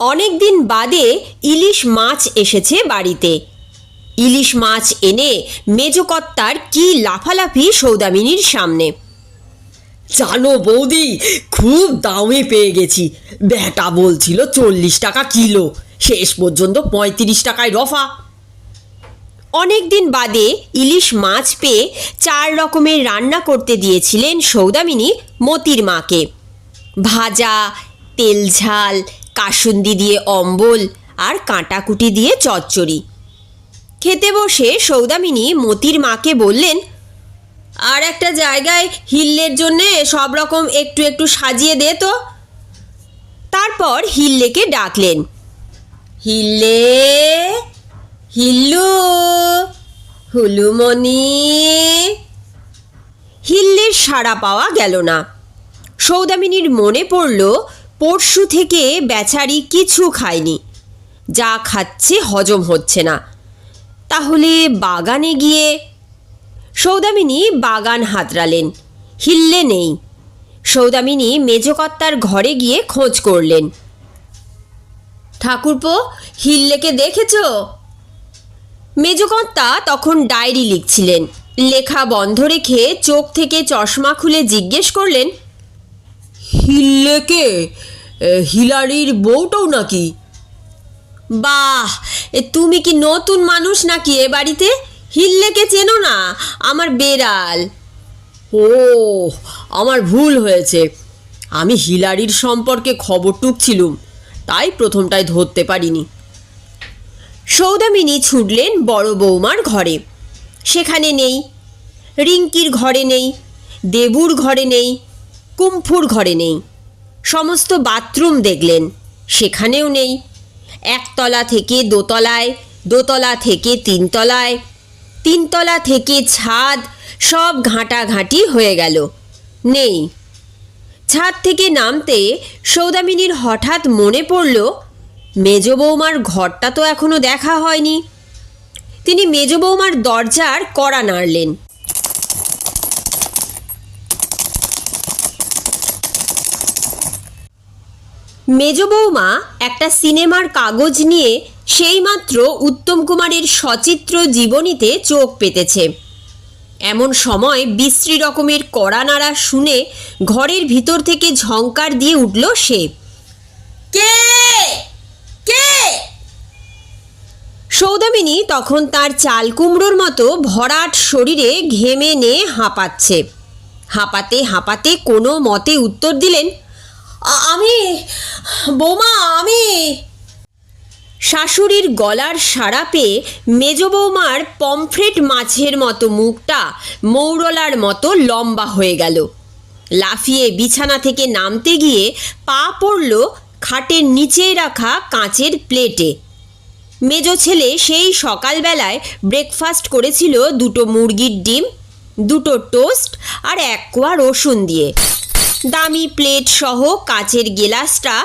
অনেক দিন বাদে ইলিশ মাছ এসেছে বাড়িতে। ইলিশ মাছ এনে মেজকর্তার কি লাফালাফি সৌদামিনীর সামনে। জানো বৌদি, খুব দামে পেয়ে গেছি। ব্যাটা বলছিল চল্লিশ টাকা কিলো, শেষ পর্যন্ত পঁয়ত্রিশ টাকায় রফা। অনেক দিন বাদে ইলিশ মাছ পেয়ে চার রকমের রান্না করতে দিয়েছিলেন সৌদামিনী মতির মাকে। ভাজা, তেল ঝাল কাসুন্দি দিয়ে অম্বল আর কাঁটাকুটি দিয়ে চচ্চড়ি। খেতে বসে সৌদামিনী মতির মাকে বললেন, আর একটা জায়গায় হিল্লের জন্যে সব রকম একটু একটু সাজিয়ে দে তো। তারপর হিল্লেকে ডাকলেন, হিল্লে, হিল্লু, হুলুমণি। হিল্লের সাড়া পাওয়া গেল না। সৌদামিনীর মনে পড়ল পরশু থেকে বেচারি কিছু খায়নি। যা খাচ্ছে হজম হচ্ছে না। তাহলে বাগানে গিয়ে সৌদামিনী বাগান হাতড়ালেন। হিল্লে নেই। সৌদামিনী মেজকর্তার ঘরে গিয়ে খোঁজ করলেন। ঠাকুরপো, হিল্লেকে দেখেছ? মেজকর্তা তখন ডায়েরি লিখছিলেন। লেখা বন্ধ রেখে চোখ থেকে চশমা খুলে জিজ্ঞেস করলেন, হিল্লেকে হিলারির বউটাও নাকি? বাহ তুমি কি নতুন মানুষ নাকি এ বাড়িতে? হিল্লেকে চেনো না, আমার বেড়াল। ও, আমার ভুল হয়েছে। আমি হিলারির সম্পর্কে খবর টুকছিলুম, তাই প্রথমটায় ধরতে পারিনি। সৌদামিনী ছুটলেন বড় বৌমার ঘরে। সেখানে নেই। রিঙ্কির ঘরে নেই, দেবুর ঘরে নেই, কুম্ফুর ঘরে নেই। সমস্ত বাথরুম দেখলেন, সেখানেও নেই। একতলা থেকে দোতলায়, দোতলা থেকে তিনতলায়, তিনতলা থেকে ছাদ, সব ঘাঁটাঘাঁটি হয়ে গেল। নেই। ছাদ থেকে নামতে সৌদামিনীর হঠাৎ মনে পড়ল, মেজ বৌমার ঘরটা তো এখনও দেখা হয়নি। তিনি মেজ বৌমার দরজার কড়া নাড়লেন। মেজ বৌমা একটা সিনেমার কাগজ নিয়ে সেইমাত্র উত্তম কুমারের সচিত্র জীবনীতে চোখ পেতেছে। এমন সময় বিশ্রী রকমের কড়া নাড়া শুনে ঘরের ভিতর থেকে ঝঙ্কার দিয়ে উঠল সে। কে? কে? সৌদামিনী তখন তার চাল কুমড়োর মতো ভরাট শরীরে ঘেমে নে হাঁপাচ্ছে। হাঁপাতে হাঁপাতে কোনো মতে উত্তর দিলেন "আ- আমি, বৌমা, আমি। শাশুড়ির গলার সাড়া পেয়ে মেজ বৌমার পমফ্রেট মাছের মতো মুখটা মৌরলার মতো লম্বা হয়ে গেল। লাফিয়ে বিছানা থেকে নামতে গিয়ে পা পড়ল খাটের নিচে রাখা কাঁচের প্লেটে। মেজ ছেলে সেই সকালবেলায় ব্রেকফাস্ট করেছিল দুটো মুরগির ডিম, দুটো টোস্ট আর এক কোয়া রসুন দিয়ে। দামি প্লেট সহ কাচের গেলাসটা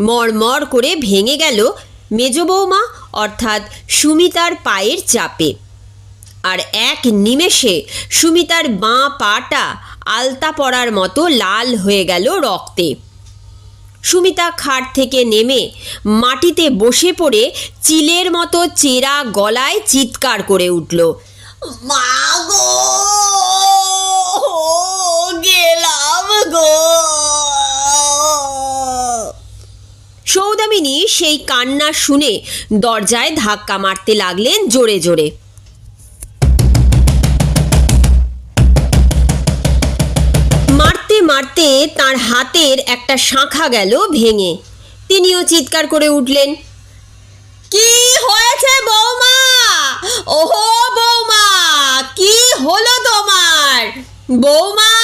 মরমর করে ভেঙে গেল মেজ বৌমা, অর্থাৎ সুমিতার পায়ের চাপে। আর এক নিমেষে সুমিতার বাঁ পাটা আলতা পড়ার মতো লাল হয়ে গেল রক্তে। সুমিতা খাট থেকে নেমে মাটিতে বসে পড়ে চিলের মতো চেরা গলায় চিৎকার করে উঠল, মা গো! গেলাম গো। সৌদামিনী সেই কান্না শুনে দরজায় ধাক্কা মারতে লাগলেন জোরে জোরে। মারতে মারতে তার হাতের একটা শাঁখা গেল ভেঙে। তিনিও চিৎকার করে উঠলেন, কি হয়েছে বৌমা? ওহো বৌমা, কি হলো তোমার? বৌমা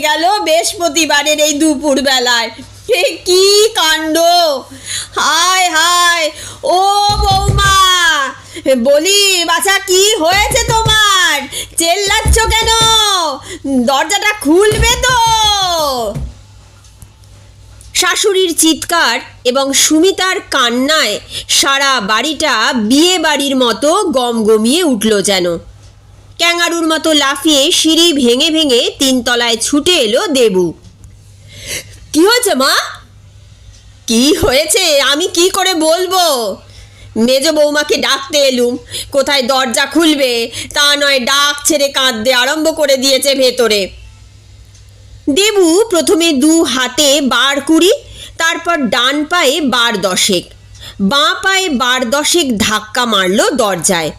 গেল বৃহস্পতিবারের এই দুপুর বেলায় এ কি কাণ্ড? হায় হায়। ও বৌমা, বলি, বাছা, কি হয়েছে তোমার? চেল্লাচ্ছ কেন? দরজাটা খুলবে তো। শাশুড়ির চিৎকার এবং সুমিতার কান্নায় সারা বাড়িটা বিয়ে বাড়ির মতো গমগমিয়ে উঠল যেন। ক্যাঙ্গারুর মতো লাফিয়ে সিঁড়ি ভেঙে ভেঙে তিনতলায় ছুটে এলো দেবু। কি হয়েছে মা? কি হয়েছে? আমি কি করে বলব? মেজ বৌমাকে ডাকতে এলুম। কোথায় দরজা খুলবে? তা নয়, ডাক ছেড়ে কাঁদতে আরম্ভ করে দিয়েছে ভেতরে। দেবু প্রথমে দু হাতে বার কুড়ি, তারপর ডান পায়ে বার দশেক, বাঁ পায়ে বার দশেক ধাক্কা মারল দরজায়।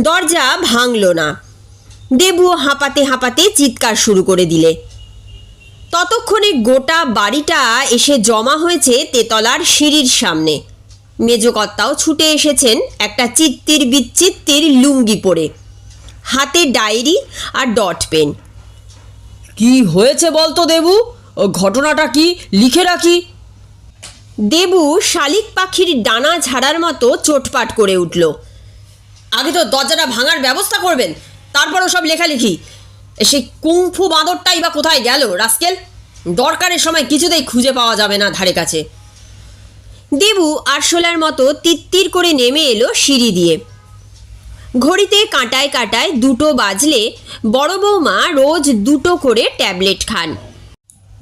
দরজা ভাঙল না। দেবু হাঁপাতে হাঁপাতে চিৎকার শুরু করে দিলে। ততক্ষণে গোটা বাড়িটা এসে জমা হয়েছে তেতলার সিঁড়ির সামনে। মেজকর্তাও ছুটে এসেছেন একটা চিত্তির বিচ্ছিত্তির লুঙ্গি পরে। হাতে ডায়েরি আর ডট পেন। কি হয়েছে বলতো দেবু? ও ঘটনাটা কি? লিখে রাখি। দেবু শালিক পাখির ডানা ঝাড়ার মতো চোটপাট করে উঠল। আগে তো দরজাটা ভাঙার ব্যবস্থা করবেন তারপরও সব লেখালেখি। সেই কুংফু বাঁদরটাই বা কোথায় গেল, রাস্কেল? দরকারের সময় কিছুতেই খুঁজে পাওয়া যাবে না ধারে কাছে। দেবু আরশোলার মতো তিত্তির করে নেমে এলো সিঁড়ি দিয়ে। ঘড়িতে কাঁটায় কাঁটায় দুটো বাজলে বড় বৌমা রোজ দুটো করে ট্যাবলেট খান।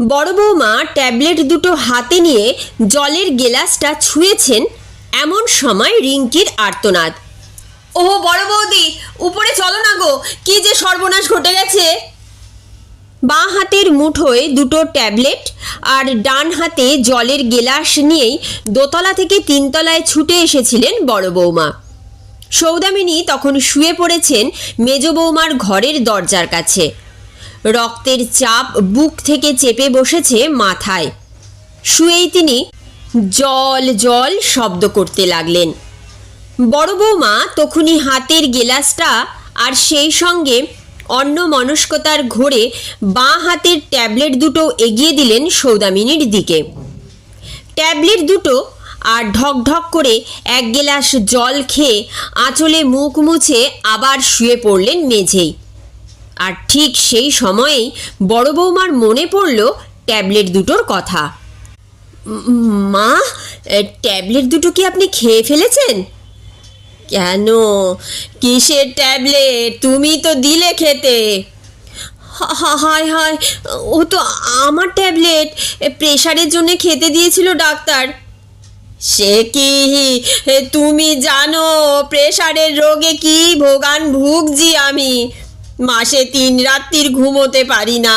বড় বৌমা ট্যাবলেট দুটো হাতে নিয়ে জলের গেলাসটা ছুঁয়েছেন এমন সময় রিঙ্কির আর্তনাদ। ও বড় বৌদি, উপরে চলো না গো। কি যে সর্বনাশ ঘটে গেছে। বাঁ হাতের মুঠোয় দুটো ট্যাবলেট আর ডান হাতে জলের গেলাস নিয়েই দোতলা থেকে তিনতলায় ছুটে এসেছিলেন বড় বৌমা। সৌদামিনী তখন শুয়ে পড়েছেন মেজ বৌমার ঘরের দরজার কাছে। রক্তের চাপ বুক থেকে চেপে বসেছে মাথায়। শুয়েই তিনি জল জল শব্দ করতে লাগলেন। বড় বৌমা তখনই হাতের গেলাসটা আর সেই সঙ্গে অন্য মনস্কতার ঘোরে বাঁ হাতের ট্যাবলেট দুটো এগিয়ে দিলেন সৌদামিনীর দিকে। ট্যাবলেট দুটো আর ঢক ঢক করে এক গেলাস জল খেয়ে আঁচলে মুখ মুছে আবার শুয়ে পড়লেন মেঝেই। আর ঠিক সেই সময়েই বড় বৌমার মনে পড়ল ট্যাবলেট দুটোর কথা। মা ট্যাবলেট দুটো কি আপনি খেয়ে ফেলেছেন? কেন? কিসের ট্যাবলেট? তুমি তো দিলে খেতে। হায় হায়, ও তো আমার ট্যাবলেট। প্রেশারের জন্য খেতে দিয়েছিল ডাক্তার। সে কি? তুমি জানো, প্রেশারের রোগে কি ভোগান ভুগছি আমি। মাসে তিন রাত্রির ঘুমোতে পারি না।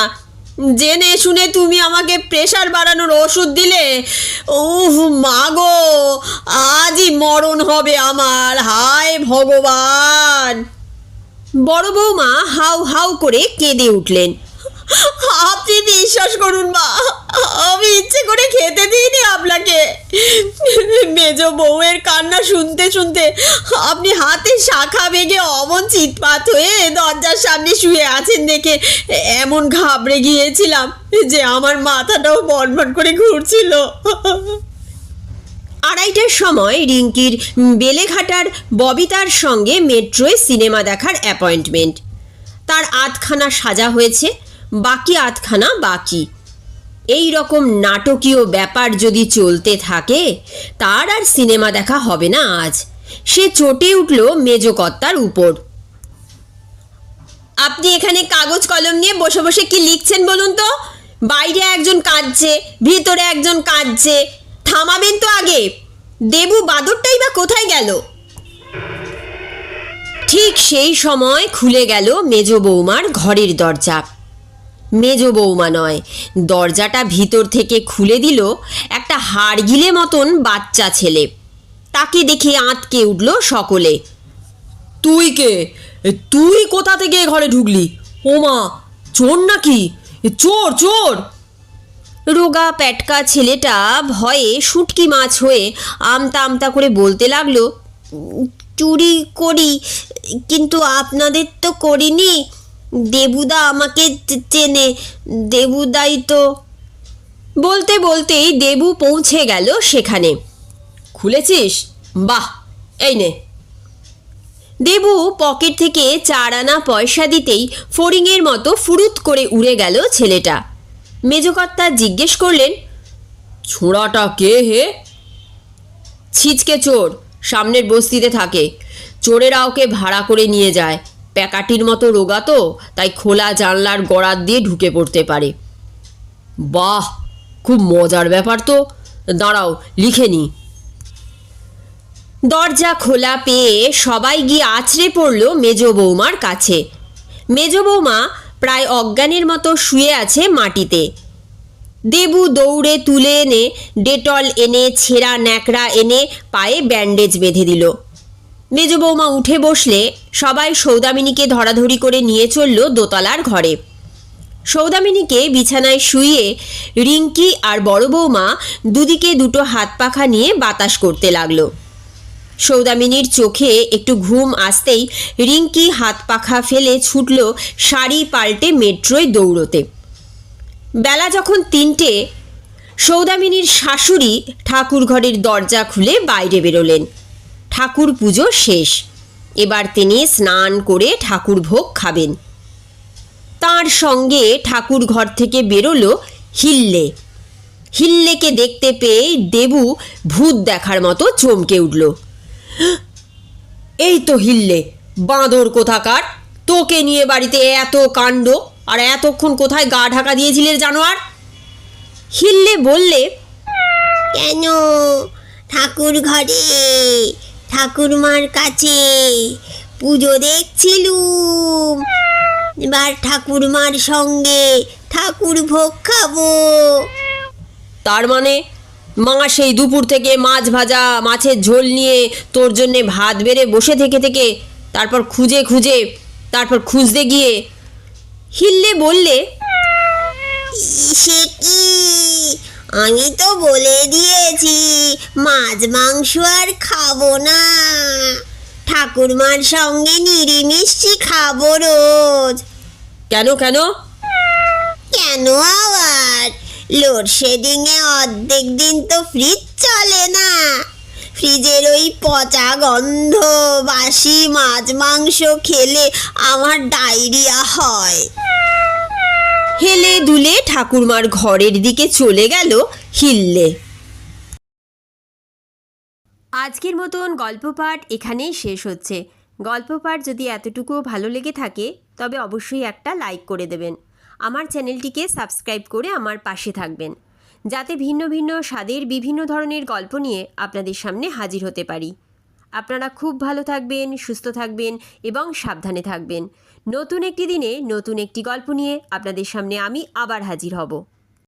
জেনে শুনে তুমি আমাকে প্রেশার বাড়ানোর ওষুধ দিলে? উহ মাগো আজই মরণ হবে আমার। হায় ভগবান। বড় বৌমা হাউ হাউ করে কেঁদে উঠলেন। বিশ্বাস করুন মা, আমি ইচ্ছে করে খেতে দিইনি আপনাকে। মেজ বউয়ের কান্না শুনতে শুনতে আপনি হাতে শাখা বেগে অমন চিৎপাত হয়ে দরজার সামনে শুয়ে আছেন দেখে এমন ঘাবড়ে গিয়েছিলাম যে আমার মাথাটাও বনবন করে ঘুরছিল। আড়াইটার সময় রিঙ্কির বেলেঘাটার ববিতার সঙ্গে মেট্রোয় সিনেমা দেখার অ্যাপয়েন্টমেন্ট। তার আধখানা সাজা হয়েছে বাকি আধখানা বাকি। এই রকম নাটকীয় ব্যাপার যদি চলতে থাকে, তার আর সিনেমা দেখা হবে না আজ। সে চটে উঠল মেজকর্তার উপর। আপনি এখানে কাগজ কলম নিয়ে বসে বসে কি লিখছেন বলুন তো? বাইরে একজন কাঁদছে, ভিতরে একজন কাঁদছে। থামাবেন তো আগে। দেবু বাদরটাই বা কোথায় গেল? ঠিক সেই সময় খুলে গেল মেজ বৌমার ঘরের দরজা। মেজ বৌমা নয়। দরজাটা ভিতর থেকে খুলে দিল একটা হাড়গিলে মতন বাচ্চা ছেলে। তাকে দেখে আঁতকে উঠল সকলে। তুই কে? তুই কোথা থেকে ঘরে ঢুকলি? ওমা চোর নাকি? চোর চোর! রোগা প্যাটকা ছেলেটা ভয়ে শুটকি মাছ হয়ে আমতা আমতা করে বলতে লাগল চুরি করি কিন্তু আপনাদের তো করিনি। দেবুদা আমাকে চেনে। দেবুদাই তো বলতে বলতেই দেবু পৌঁছে গেল সেখানে। খুলেছিস? বাহ, এই নে। দেবু পকেট থেকে চার আনা পয়সা দিতেই ফড়িংয়ের মতো ফুরুত করে উড়ে গেল ছেলেটা। মেজকর্তা জিজ্ঞেস করলেন, ছোঁড়াটা কে হে? ছিচকে চোর, সামনের বস্তিতে থাকে। চোরেরা ওকে ভাড়া করে নিয়ে যায়। প্যাকাটির মতো রোগা তো, তাই খোলা জানলার গড়ার দিয়ে ঢুকে পড়তে পারে। বাহ, খুব মজার ব্যাপার তো। দাঁড়াও, লিখে নি। দরজা খোলা পেয়ে সবাই গিয়ে আছড়ে পড়ল মেজ বৌমার কাছে। মেজ বৌমা প্রায় অজ্ঞানের মতো শুয়ে আছে মাটিতে। দেবু দৌড়ে তুলে এনে, ডেটল এনে, ছেঁড়া ন্যাকড়া এনে পায়ে ব্যান্ডেজ বেঁধে দিল। মেজ বৌমা উঠে বসলে সবাই সৌদামিনীকে ধরাধরি করে নিয়ে চলল দোতলার ঘরে। সৌদামিনীকে বিছানায় শুইয়ে রিঙ্কি আর বড় বৌমা দুদিকে দুটো হাত পাখা নিয়ে বাতাস করতে লাগল। সৌদামিনীর চোখে একটু ঘুম আসতেই রিঙ্কি হাত পাখা ফেলে ছুটল শাড়ি পাল্টে মেট্রোয় দৌড়তে। বেলা যখন তিনটে, সৌদামিনীর শাশুড়ি ঠাকুর ঘরের দরজা খুলে বাইরে বেরোলেন। ঠাকুর পুজো শেষ। এবার তিনি স্নান করে ঠাকুর ভোগ খাবেন। তার সঙ্গে ঠাকুর ঘর থেকে বেরোলো হিল্লে। হিল্লেকে দেখতে পেয়ে দেবু ভূত দেখার মতো চমকে উঠল। এই তো হিল্লে, বাঁদর কোথাকার? তোকে নিয়ে বাড়িতে এত কাণ্ড, আর এতক্ষণ কোথায় গা ঢাকা দিয়েছিলে জানোয়ার? হিল্লে বললে, কেন? ঠাকুর ঘরে ঠাকুরমার কাছে। পুজো দেখছিলুম। এবার ঠাকুরমার সঙ্গে ঠাকুর ভোগ খাব। তার মানে মা সেই দুপুর থেকে মাছ ভাজা মাছের ঝোল নিয়ে তোর জন্যে ভাত বেড়ে বসে থেকে থেকে তারপর খুঁজে খুঁজে তারপর খুঁজতে গিয়ে হিললে বললে সে কি? আমি তো বলে দিয়েছি মাছ মাংস আর খাব না। ঠাকুরমার সঙ্গে নিরিমিষ্টি খাব রোজ। কেন কেন? কেন আবার? লোডশেডিং এ অর্ধেক দিন তো ফ্রিজ চলে না। ফ্রিজের ওই পচা গন্ধ বাসি মাছ মাংস খেলে আমার ডায়রিয়া হয়। হেলে দুলে ঠাকুরমার ঘরের দিকে চলে গেল হিল্লে। আজকের মতন গল্প পাঠ এখানেই শেষ হচ্ছে। গল্প পাঠ যদি এতটুকুও ভালো লেগে থাকে, তবে অবশ্যই একটা লাইক করে দেবেন। আমার চ্যানেলটিকে সাবস্ক্রাইব করে আমার পাশে থাকবেন। যাতে ভিন্ন ভিন্ন স্বাদের বিভিন্ন ধরনের গল্প নিয়ে আপনাদের সামনে হাজির হতে পারি। আপনারা খুব ভালো থাকবেন, সুস্থ থাকবেন এবং সাবধানে থাকবেন। নতুন একটি দিনে নতুন একটি গল্প নিয়ে আপনাদের সামনে আমি আবার হাজির হব।